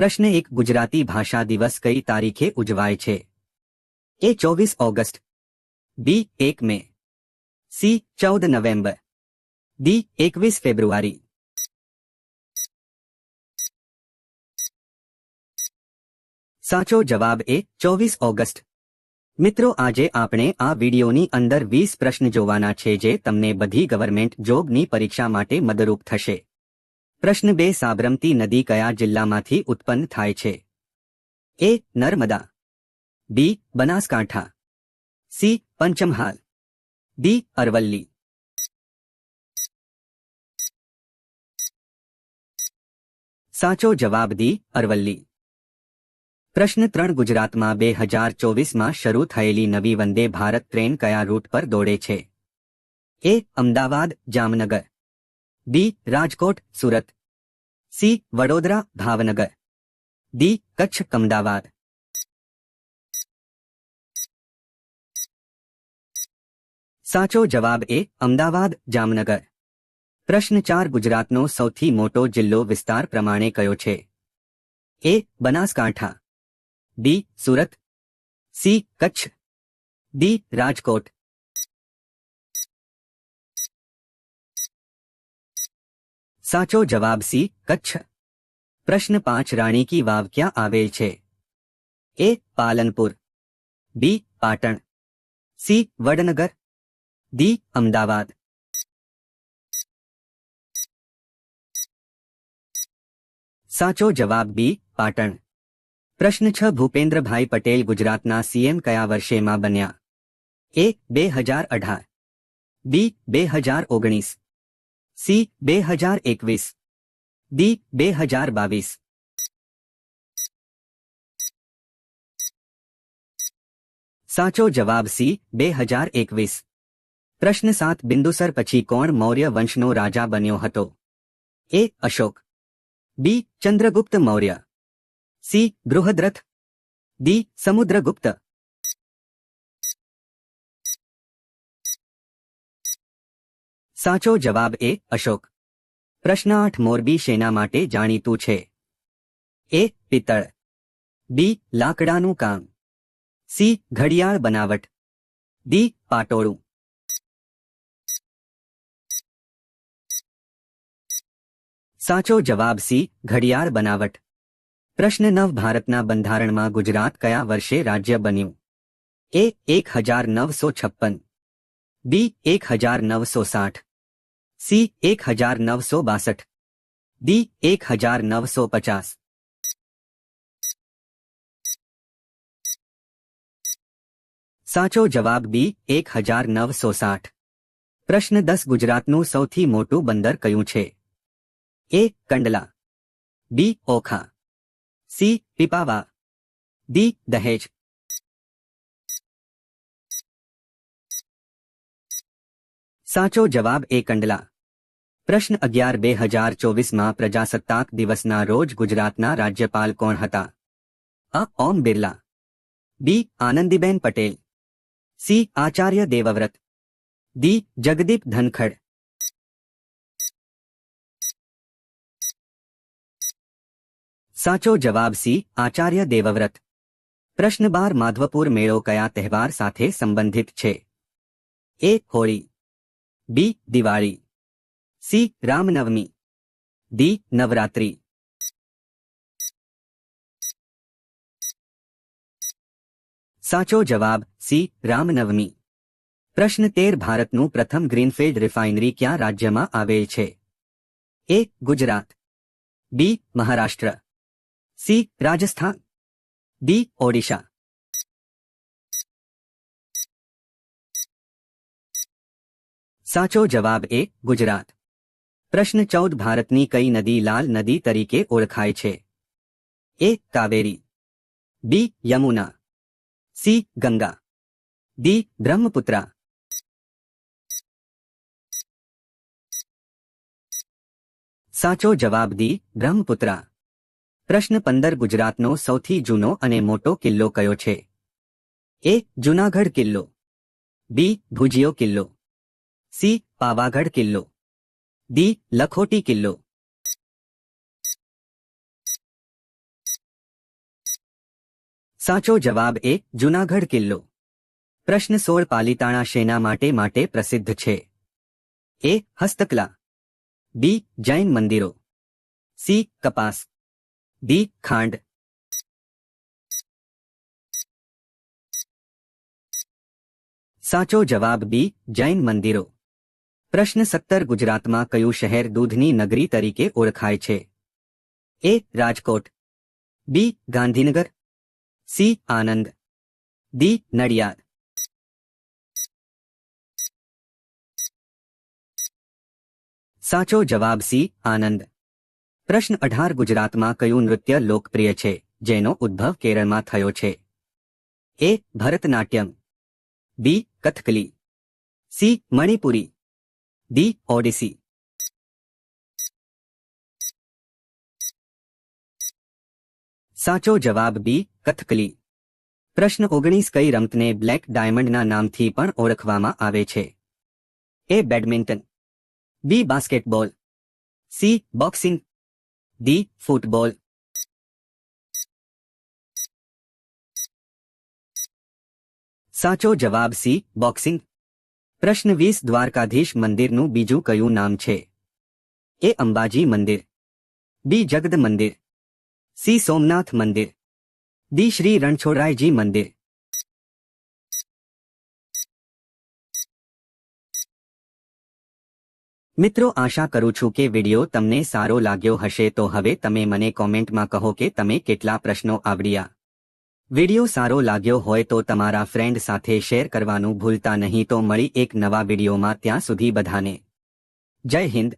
પ્રશ્ન એક, ગુજરાતી ભાષા દિવસ કઈ તારીખે ઉજવાય છે? એ ચોવીસ ઓગસ્ટ. બી, એક મે. સી, ચૌદ નવેમ્બર. ડી, એકવીસ ફેબ્રુઆરી. સાચો જવાબ એ, ચોવીસ ઓગસ્ટ. મિત્રો, આજે આપણે આ વિડિયોની અંદર વીસ પ્રશ્ન જોવાના છે જે તમને બધી ગવર્મેન્ટ જોબની પરીક્ષા માટે મદદરૂપ થશે. પ્રશ્ન બે, સાબરમતી નદી કયા જિલ્લામાંથી ઉત્પન્ન થાય છે? A, Narmada. B, Banaskantha. C, Panchmahal. D, Aravalli. સાચો જવાબ દી અરવલ્લી. પ્રશ્ન ત્રણ, ગુજરાતમાં બે હજાર ચોવીસમાં શરૂ થયેલી નવી વંદે ભારત ટ્રેન કયા રૂટ પર દોડે છે? A, Ahmedabad, Jamnagar. B Rajkot Surat C Vadodara Bhavnagar D Kutch Ahmedabad સાચો જવાબ એ અમદાવાદ જામનગર પ્રશ્ન ચાર ગુજરાતનો સૌથી મોટો જિલ્લો વિસ્તાર પ્રમાણે કયો છે A Banaskantha D Surat C Kutch D Rajkot સાચો જવાબ સી કચ્છ પ્રશ્ન પાંચ રાણી કી વાવ ક્યાં આવેલ છે A Palanpur B Patan C Vadnagar D Ahmedabad સાચો જવાબ બી પાટણ પ્રશ્ન છ ભૂપેન્દ્રભાઈ પટેલ ગુજરાતના સીએમ કયા વર્ષેમાં બન્યા એ બે હજાર અઢાર બી બે હજાર ઓગણીસ સી બે હજાર એકવીસ ડી બે હજાર બાવીસ સાચો જવાબ સી બે હજાર એકવીસ પ્રશ્ન સાત બિંદુસર પછી કોણ મૌર્ય વંશનો રાજા બન્યો હતો A Ashok B Chandragupta Maurya C Brihadratha D Samudragupta સાચો જવાબ એ, અશોક. પ્રશ્ન આઠ, મોરબી શેના માટે જાણીતું છે? એ, પિત્તળ. બી, લાકડાનું કામ. સી, ઘડિયાળ બનાવટ. ડી, પાટોળું. સાચો જવાબ સી, ઘડિયાળ બનાવટ. પ્રશ્ન નવ, ભારતના બંધારણમાં ગુજરાત કયા વર્ષે રાજ્ય બન્યું? એ, એક હજાર નવસો છપ્પન. બી, એક હજાર નવસો સાઠ. સી એક હજાર નવસો બાસઠ. ડી એક હજાર નવસો પચાસ. સાચો જવાબ બી એક હજાર નવસો સાઠ. પ્રશ્ન દસ ગુજરાતનું સૌથી મોટું બંદર કયું છે? A, Kandla. B, Okha. C, Pipava. D, Dahej. સાચો જવાબ એ, કંડલા. પ્રશ્ન અગિયાર બે હજાર ચોવીસમાં પ્રજાસત્તાક દિવસના રોજ ગુજરાતના રાજ્યપાલ કોણ હતા? A. Om Birla. B. Anandiben Patel. C. Acharya Devvrat. D Jagdeep Dhankhar. સાચો જવાબ સી. આચાર્ય દેવવ્રત. પ્રશ્ન બાર માધવપુર મેળો કયા તહેવાર સાથે સંબંધિત છે? A. Holi. B. Diwali. C Ramnavami D Navratri સાચો જવાબ સી રામનવમી પ્રશ્ન તેર ભારતનું પ્રથમ ગ્રીનફિલ્ડ રિફાઇનરી ક્યાં રાજ્યમાં આવેલ છે A Gujarat B Maharashtra C Rajasthan D Odisha સાચો જવાબ એ ગુજરાત પ્રશ્ન ચૌદ, ભારતની કઈ નદી લાલ નદી તરીકે ઓળખાય છે? A, Kaveri. B, Yamuna. C, Ganga. D, Brahmaputra. સાચો જવાબ દી બ્રહ્મપુત્રા. પ્રશ્ન પંદર, ગુજરાતનો સૌથી જૂનો અને મોટો કિલ્લો કયો છે? એ, જૂનાગઢ કિલ્લો. બી, ભુજિયો કિલ્લો. સી, પાવાગઢ કિલ્લો. ડી લખોટી કિલ્લો સાચો જવાબ એ જુનાગઢ કિલ્લો પ્રશ્ન સોળ પાલિતાણા શેના માટે માટે પ્રસિદ્ધ છે એ હસ્તકલા બી જૈન મંદિરો સી કપાસ ડી ખાંડ સાચો જવાબ બી જૈન મંદિરો પ્રશ્ન સત્તર ગુજરાતમાં કયું શહેર દૂધની નગરી તરીકે ઓળખાય છે? A Rajkot, B Gandhinagar, C Anand, D Nadiad. સાચો જવાબ સી આનંદ. પ્રશ્ન અઢાર ગુજરાતમાં કયું નૃત્ય લોકપ્રિય છે, જેનો ઉદ્ભવ કેરળમાં થયો છે? A Bharatanatyam, B Kathakali, C Manipuri. D Odissi સાચો જવાબ બી કથકલી. પ્રશ્ન ઓગણીસ કઈ રમતને બ્લેક ડાયમંડના નામથી પણ ઓળખવામાં આવે છે. A badminton. B basketball. C boxing. D football. સાચો જવાબ સી બોક્સિંગ. પ્રશ્ન વીસ, દ્વારકાધીશ મંદિરનું બીજું કયું નામ છે? એ અંબાજી મંદિર, બી જગદ મંદિર, સી સોમનાથ મંદિર, ડી શ્રી રણછોડરાયજી મંદિર. મિત્રો, આશા કરું છું કે વિડિયો તમને સારો લાગ્યો હશે, તો હવે તમે મને કોમેન્ટમાં કહો કે તમે કેટલા પ્રશ્નો આવડ્યા. વિડિયો સારો લાગ્યો હોય તો તમારા ફ્રેન્ડ સાથે શેર કરવાનું ભૂલતા નહીં તો મળી એક નવા વિડિયોમાં ત્યાં સુધી બધાને. જય હિન્દ.